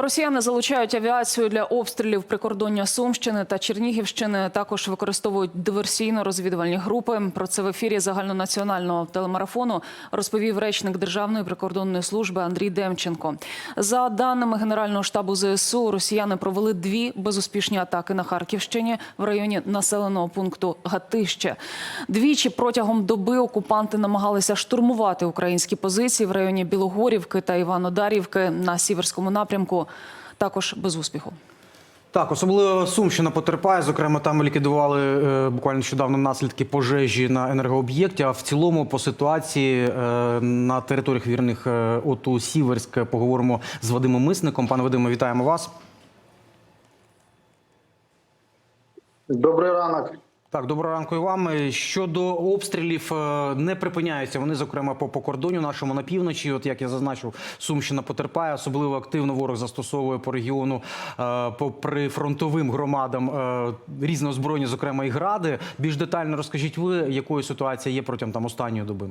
Росіяни залучають авіацію для обстрілів прикордоння Сумщини та Чернігівщини. Також використовують диверсійно-розвідувальні групи. Про це в ефірі загальнонаціонального телемарафону розповів речник Державної прикордонної служби Андрій Демченко. За даними Генерального штабу ЗСУ, росіяни провели дві безуспішні атаки на Харківщині в районі населеного пункту Гатище. Двічі протягом доби окупанти намагалися штурмувати українські позиції в районі Білогорівки та Іванодарівки на сіверському напрямку. Також без успіху. Так, особливо Сумщина потерпає. Зокрема, там ліквідували е, буквально нещодавно наслідки пожежі на енергооб'єкті. А в цілому, по ситуації е, на територіях вірних е, ОТУ Сіверськ поговоримо з Вадимом Мисником. Пане Вадиме, вітаємо вас. Добрий ранок. Так, доброго ранку і вам. Щодо обстрілів е, не припиняються. Вони, зокрема, по, по кордону нашому на півночі. От як я зазначив, Сумщина потерпає. Особливо активно ворог застосовує по регіону е, по прифронтовим громадам е, різне озброєння, зокрема і гради. Більш детально розкажіть ви, якою ситуація є протягом там останньої доби.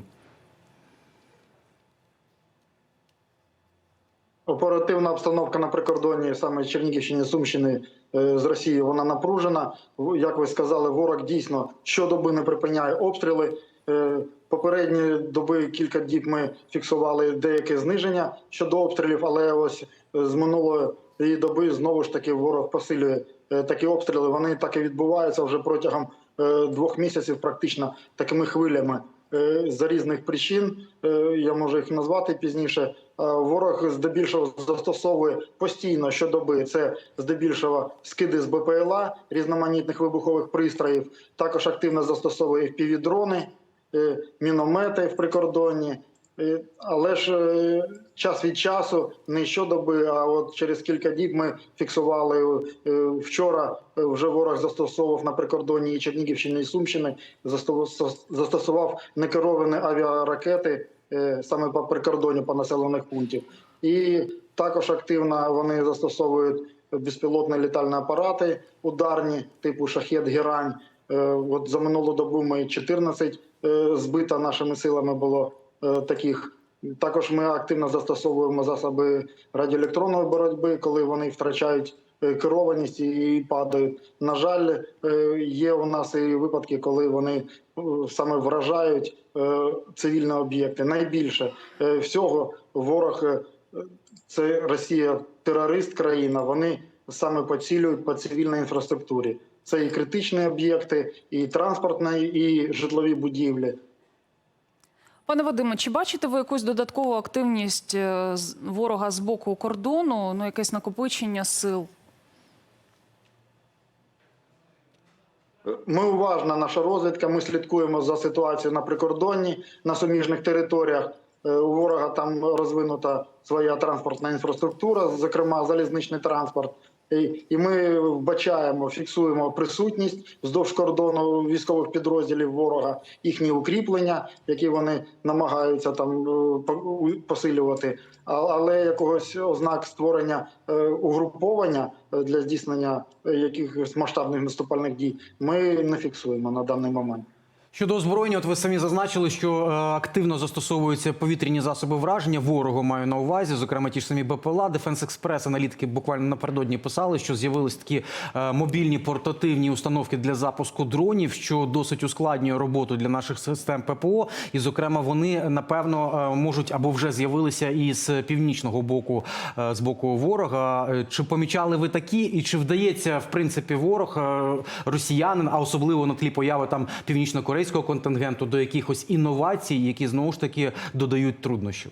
Оперативна обстановка на прикордонні саме Чернігівщини, Сумщини з Росією, вона напружена. Як ви сказали, ворог дійсно щодоби не припиняє обстріли. Е, Попередні доби кілька діб ми фіксували деяке зниження щодо обстрілів, але ось е, з минулої доби знову ж таки ворог посилює е, такі обстріли. Вони так і відбуваються вже протягом е, двох місяців, практично такими хвилями. Е, За різних причин е, я можу їх назвати пізніше. Е, Ворог здебільшого застосовує постійно щодоби. Це здебільшого скиди з БПЛА, різноманітних вибухових пристроїв. Також активно застосовує впівдрони, е, міномети в прикордонні. Е, Але ж час від часу, не щодоби, а от через кілька діб ми фіксували вчора. Вже ворог застосовував на прикордонні Чернігівщини і Сумщини. Застосував некеровані авіаракети саме по прикордонню по населених пунктів. І також активно вони застосовують безпілотні літальні апарати ударні, типу шахет Герань. Е, От за минулу добу ми 14 е, збито нашими силами було е, таких. Також ми активно застосовуємо засоби радіоелектронної боротьби, коли вони втрачають е, керованість і падають. На жаль, е, є у нас і випадки, коли вони е, саме вражають е, цивільні об'єкти. Найбільше е, всього ворог е, це Росія терорист країна. Вони саме поцілюють по цивільній інфраструктурі. Це і критичні об'єкти, і транспортні, і житлові будівлі. Пане Вадиме, чи бачите ви якусь додаткову активність е, ворога з боку кордону? Ну, якесь накопичення сил? Ми уважна наша розвідка. Ми слідкуємо за ситуацією на прикордонні на суміжних територіях. Е, У ворога там розвинута своя транспортна інфраструктура, зокрема залізничний транспорт. І, ми вбачаємо, фіксуємо присутність вздовж кордону військових підрозділів ворога, їхні укріплення, які вони намагаються там е, посилювати. Але якогось ознак створення е, угруповання е, для здійснення якихось масштабних наступальних дій ми не фіксуємо на даний момент. Щодо озброєння, от ви самі зазначили, що е, активно застосовуються повітряні засоби враження. Ворогу маю на увазі, зокрема ті ж самі БПЛА. Дефенс Експрес аналітики буквально напередодні писали, що з'явились такі е, мобільні портативні установки для запуску дронів, що досить ускладнює роботу для наших систем ППО. І, зокрема, вони напевно е, можуть або вже з'явилися і з північного боку з боку ворога. Чи помічали ви такі, і чи вдається в принципі ворог росіянин, а особливо на тлі появи там північно-корейського контингенту до якихось інновацій, які знову ж таки додають труднощів?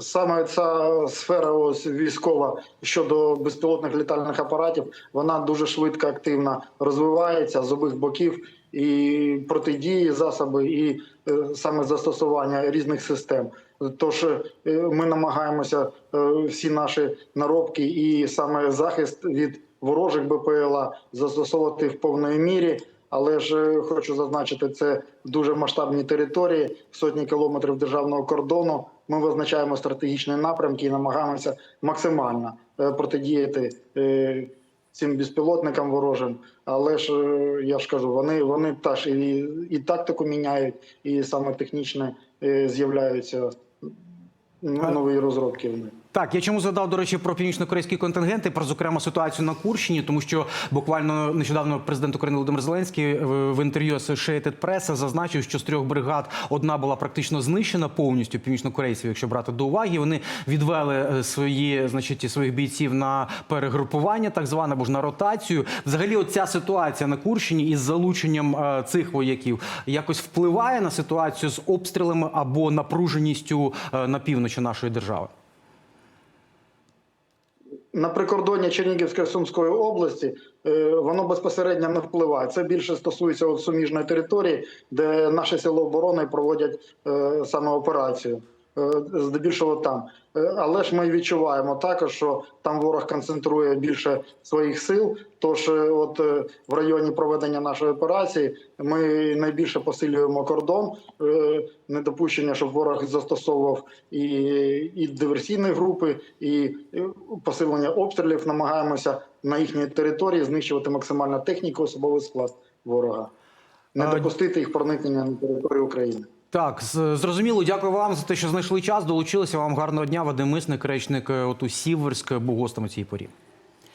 Саме ця сфера ось військова щодо безпілотних літальних апаратів, вона дуже швидко активно розвивається з обох боків і протидії засоби, і е, саме застосування різних систем. Тож е, ми намагаємося е, всі наші наробки і саме захист від ворожих БПЛА застосовувати в повної мірі. Але ж е, хочу зазначити, це дуже масштабні території, сотні кілометрів державного кордону. Ми визначаємо стратегічні напрямки і намагаємося максимально е, протидіяти е, цим безпілотникам ворожим. Але ж я ж кажу, вони вони теж і, і тактику міняють, і саме технічно е, з'являються нові розробки в них. Так, я чому згадав, до речі, про північно-корейські контингенти, про зокрема ситуацію на Курщині, тому що буквально нещодавно президент України Володимир Зеленський в в інтерв'ю Associated Press зазначив, що з трьох бригад одна була практично знищена повністю північно-корейців, якщо брати до уваги. Вони відвели е, свої, значить, своїх бійців на перегрупування, так зване, або ж на ротацію. Взагалі, оця ситуація на Курщині із залученням е, цих вояків якось впливає на ситуацію з обстрілами або напруженістю е, на півночі нашої держави. На прикордоння Чернігівської Сумської області е, воно безпосередньо не впливає. Це більше стосується суміжної території, де наші сили оборони проводять е, саме операцію. Е, Здебільшого там, Е, але ж ми відчуваємо також, що там ворог концентрує більше своїх сил. Тож, е, от в районі проведення нашої операції, ми найбільше посилюємо кордон, недопущення, щоб ворог застосовував і, і диверсійні групи, і посилення обстрілів. Намагаємося на їхній території знищувати максимально техніку, особовий склад ворога, не допустити їх проникнення на територію України. Так, зрозуміло. Дякую вам за те, що знайшли час. Долучилися вам гарного дня. Вадим Мисник, речник от ОТУ Сіверськ, був гостем у цій порі.